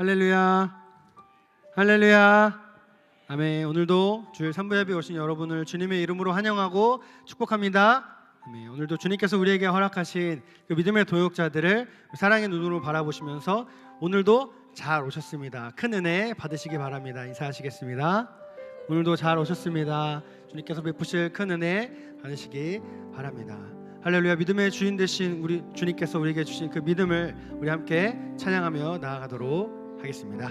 할렐루야. 할렐루야. 아멘. 오늘도 주일 3부 예배 오신 여러분을 주님의 이름으로 환영하고 축복합니다. 아멘. 오늘도 주님께서 우리에게 허락하신 그 믿음의 동역자들을 사랑의 눈으로 바라보시면서 오늘도 잘 오셨습니다. 큰 은혜 받으시기 바랍니다. 인사하시겠습니다. 오늘도 잘 오셨습니다. 주님께서 베푸실 큰 은혜 받으시기 바랍니다. 할렐루야 믿음의 주인 되신 우리 주님께서 우리에게 주신 그 믿음을 우리 함께 찬양하며 나아가도록 하겠습니다.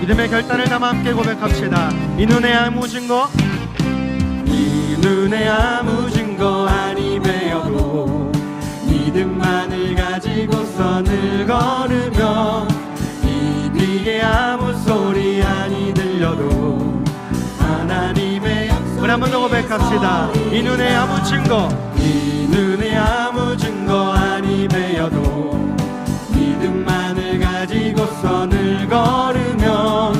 믿음의 결단을 담아 함께 고백합시다. 이 눈에 아무 증거, 이 눈에 아무 증거 걸으며 이 뒤에 아무 소리 아니 들려도 하나님의 우리 한번 더 고백합시다. 이 눈에 아무 증거, 이 눈에 아무 증거 아니 배어도 믿음만을 가지고 선을 걸으면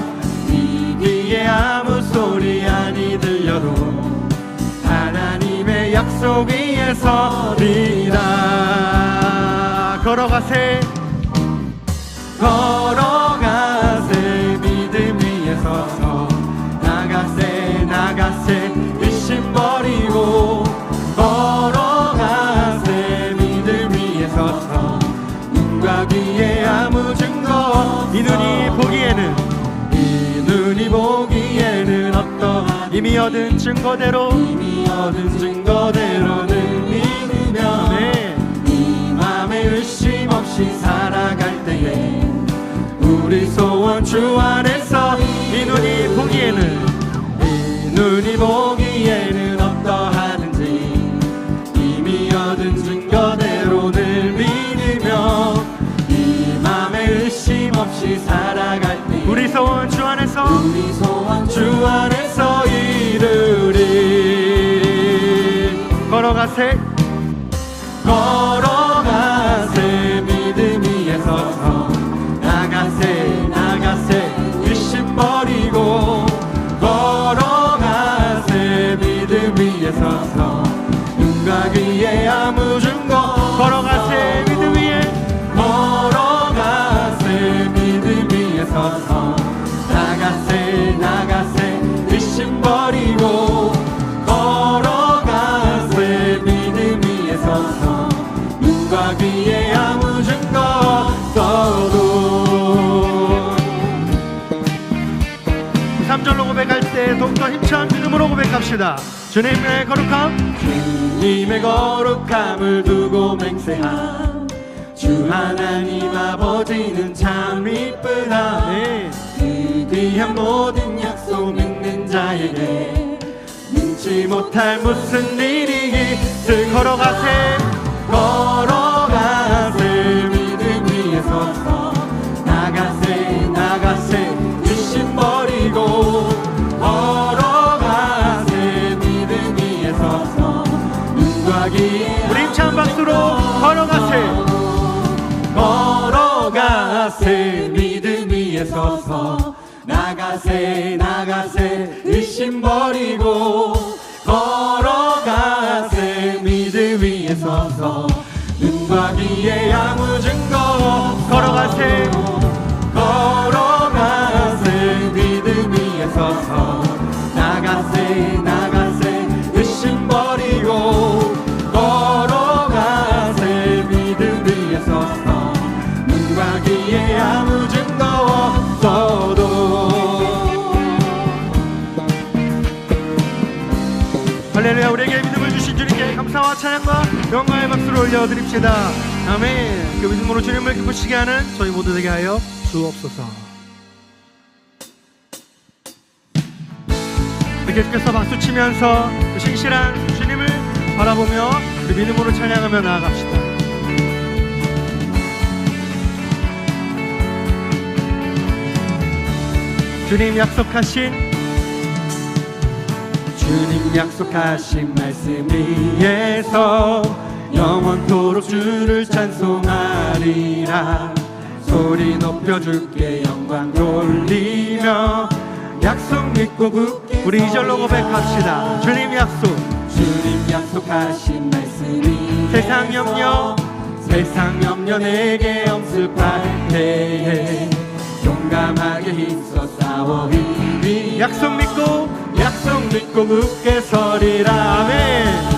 이 뒤에 아무 소리 아니 들려도 하나님의 약속 위에 서리라 걸어가세 걸어가세 이미 얻은 증거대로 이미 얻은 증거대로는 믿으며 네. 이 맘에 의심 없이 살아갈 때에 우리 소원 주 안에서 이 눈이 보기에는 이 눈이 보기에는 어떠하든지 이미 얻은 증거대로 늘 믿으며 이 맘에 의심 없이 살아갈 때 우리 소원 주 안에서 우리 소원 주 안에 걸 고백합시다. 주님의 거룩함. 주님의 거룩함을 두고 맹세함. 주 하나님 아버지는 참 이쁘다. 네. 그 귀한 모든 약속 믿는 자에게. 눈치 못할 무슨 일이기 걸어가세 걸어가세 박수로 걸어가세 걸어가세 믿음 위에 서서. 나가세 나가세 의심 버리고. 걸어가세 믿음 위에 서서. 눈과 귀에 아무 증거. 걸어가세. 걸어가세 믿음 위에 서서. 나가세 나가세 올려드립시다. 아멘. 그 믿음으로 주님을 기쁘시게 하는 저희 모두 되게 하여 주옵소서. 계속해서 박수 치면서 그 신실한 주님을 바라보며 우리 믿음으로 찬양하며 나아갑시다. 주님 약속하신 주님 약속하신 말씀 위에서 영원토록 주를 찬송하리라. 소리 높여줄게 영광 돌리며. 약속 믿고 굳게 우리 이절로 고백합시다. 주님 약속. 주님 약속하신 말씀이 세상 염려, 세상 염려 내게 엄습할 때에 용감하게 힘써 싸워 이기 약속 믿고 약속 믿고 굳게 서리라. 아멘.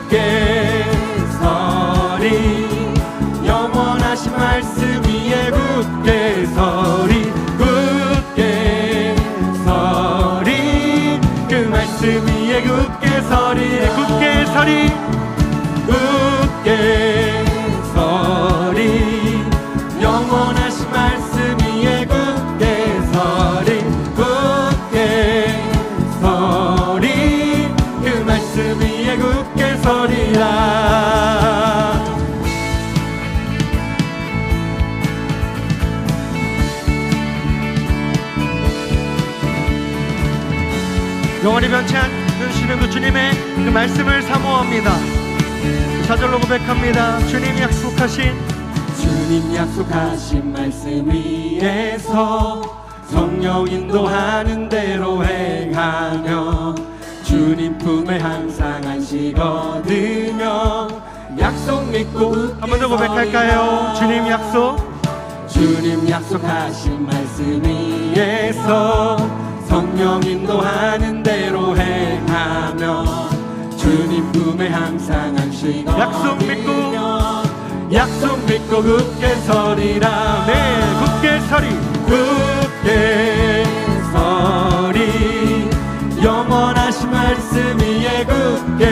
영원히 변치 않으시는 그 주님의 그 말씀을 사모합니다. 사절로 고백합니다. 주님 약속하신 주님 약속하신 말씀 위에서 성령 인도하는 대로 행하며 주님 품에 항상 안식 얻으며 약속 믿고 한번 더 고백할까요? 주님 약속 주님 약속하신 말씀 위에서 성령 인도하는 대로 행하며 주님 품에 항상 안식 약속 믿고 약속 믿고 굳게 서리라. 네 굳게 서리. 굳게 서리. 영원하신 말씀 위에 굳게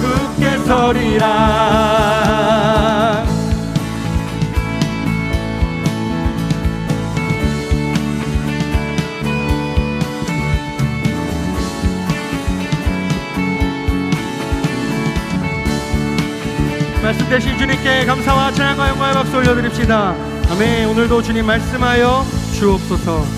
굳게 서리라 말씀 대신 주님께 감사와 찬양과 영광의 박수 올려드립시다. 아멘. 오늘도 주님 말씀하여 주옵소서.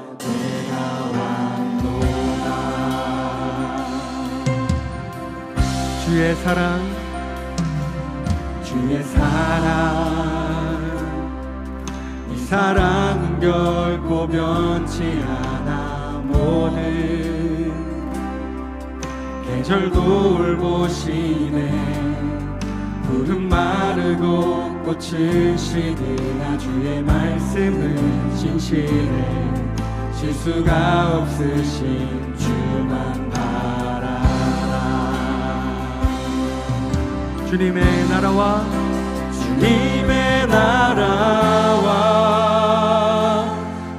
주의 사랑, 주의 사랑. 이 사랑은 결코 변치 않아. 모든 계절도 올보시네 푸른 마르고 꽃은 시드나 주의 말씀은 진실해 실수가 없으신 주 주님의 나라와 주님의 나라와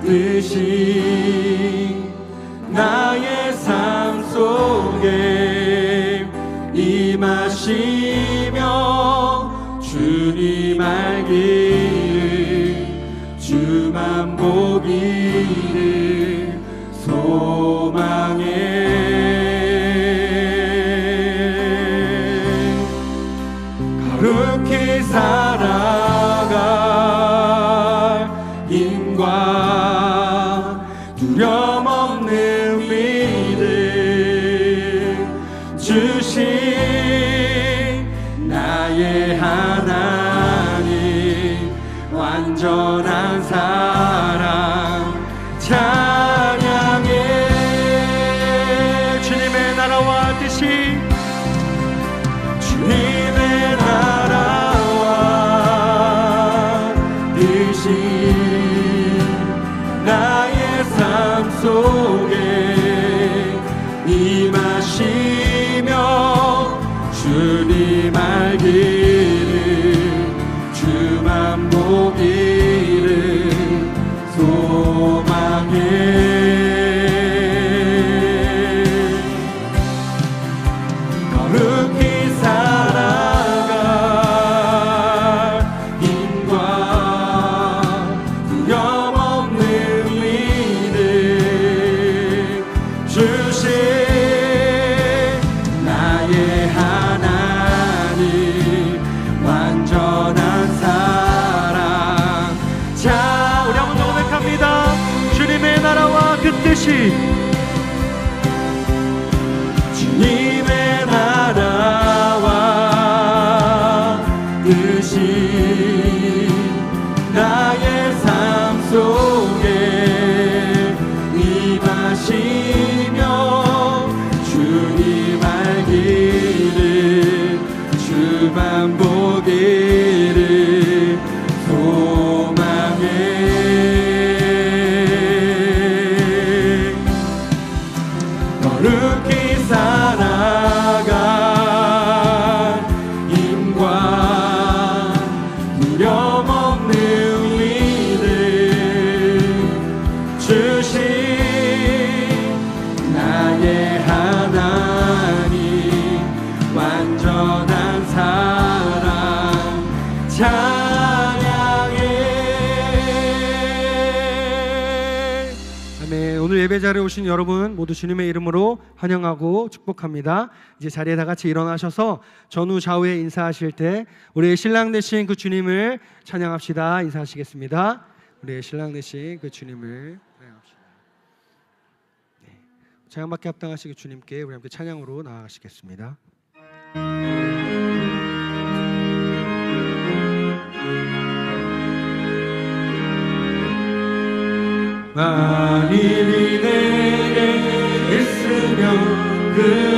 뜻이 나의 삶 속에 임하시며 주님 알기를 주만 보기를 소망해 사 아멘. 오늘 예배 자리에 오신 여러분 모두 주님의 이름으로 환영하고 축복합니다. 이제 자리에 다 같이 일어나셔서 전후 좌우에 인사하실 때 우리의 신랑 되신 그 주님을 찬양합시다. 인사하시겠습니다. 우리의 신랑 되신 그 주님을 찬양합시다. 네. 찬양받게 합당하시기 주님께 우리 함께 찬양으로 나아가시겠습니다. 만일이 내게 있으면 그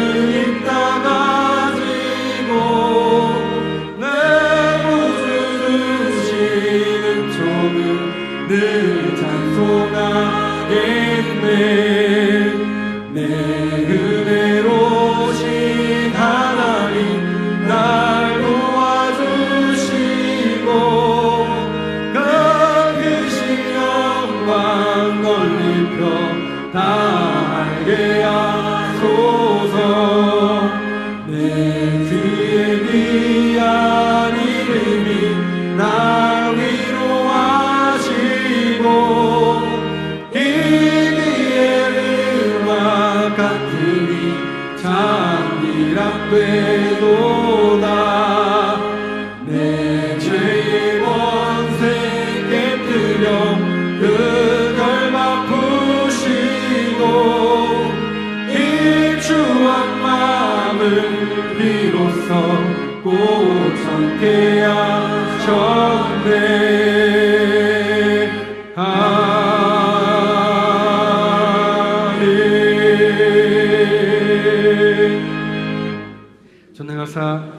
참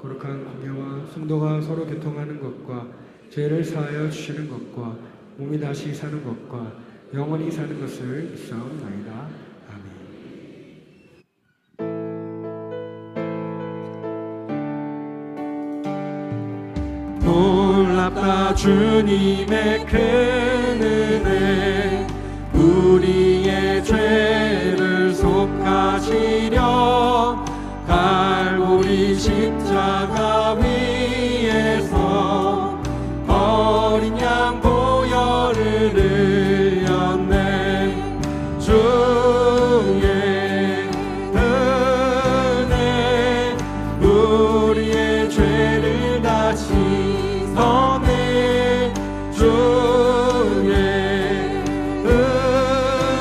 거룩한 공예와 성도가 서로 교통하는 것과 죄를 사하여 주시는 것과 몸이 다시 사는 것과 영원히 사는 것을 믿사옵나이다. 아멘. 놀랍다 주님의 큰 은혜. 우리의 죄를 속하 나가시려 갈보리 십자가 위에서 어린 양 보혈을 흘렸네 주의 은혜 우리의 죄를 다 씻어내 주의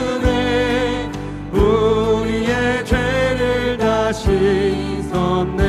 은혜 우리의 죄를 다 씻었네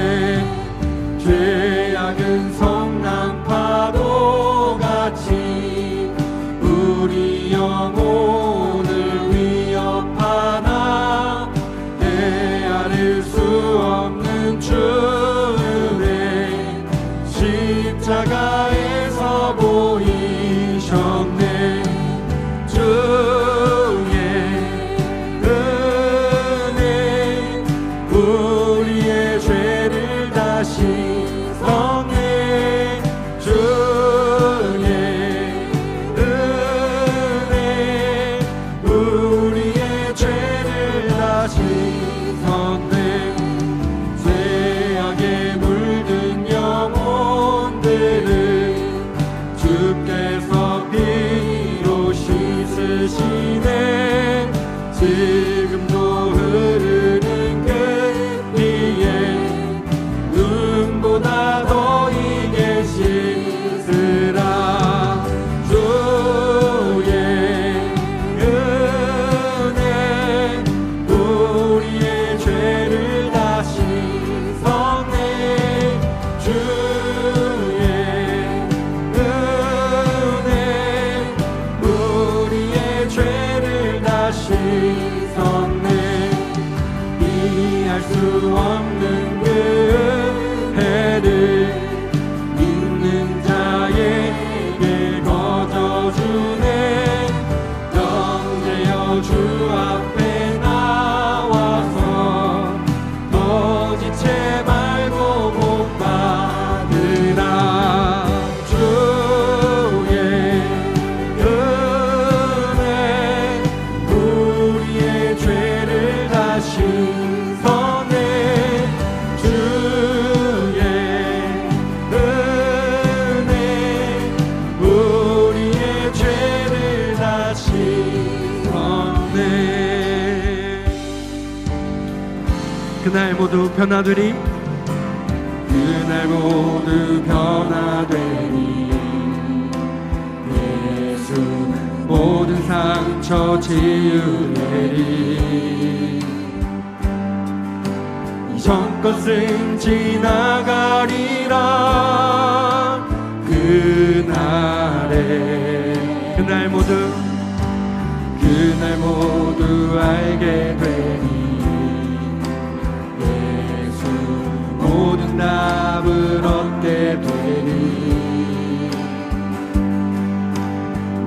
그날 모두 변화되리. 그날 모두 변화되니 예수 모든 상처 치유되리 이전 것은 지나가리라. 그날에 그날 모두 그날 모두 알게 되니. 예수 모든 답을 얻게 되니.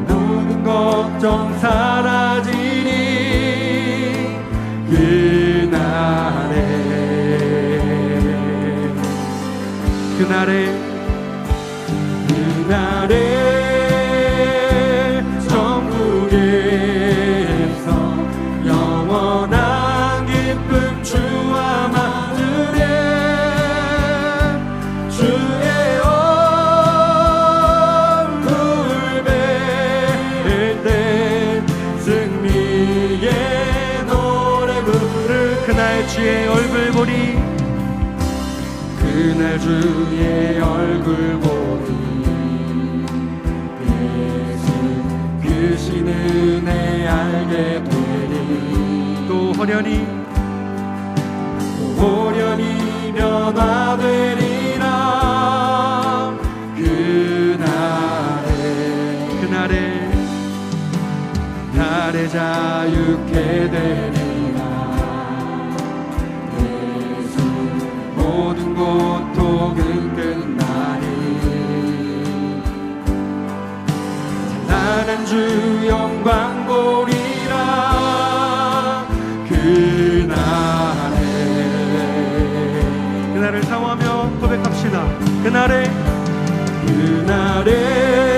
모든 걱정 사라 그날에 그날에 그날 주의 얼굴 보니 예수 그 신 은혜 알게 되니 또 호련히 호련히 변화되리라. 그날에 그날에 날에 자유케 되리 주 영광 보리라 그날에. 그날을 사모하며 고백합시다. 그날에. 그날에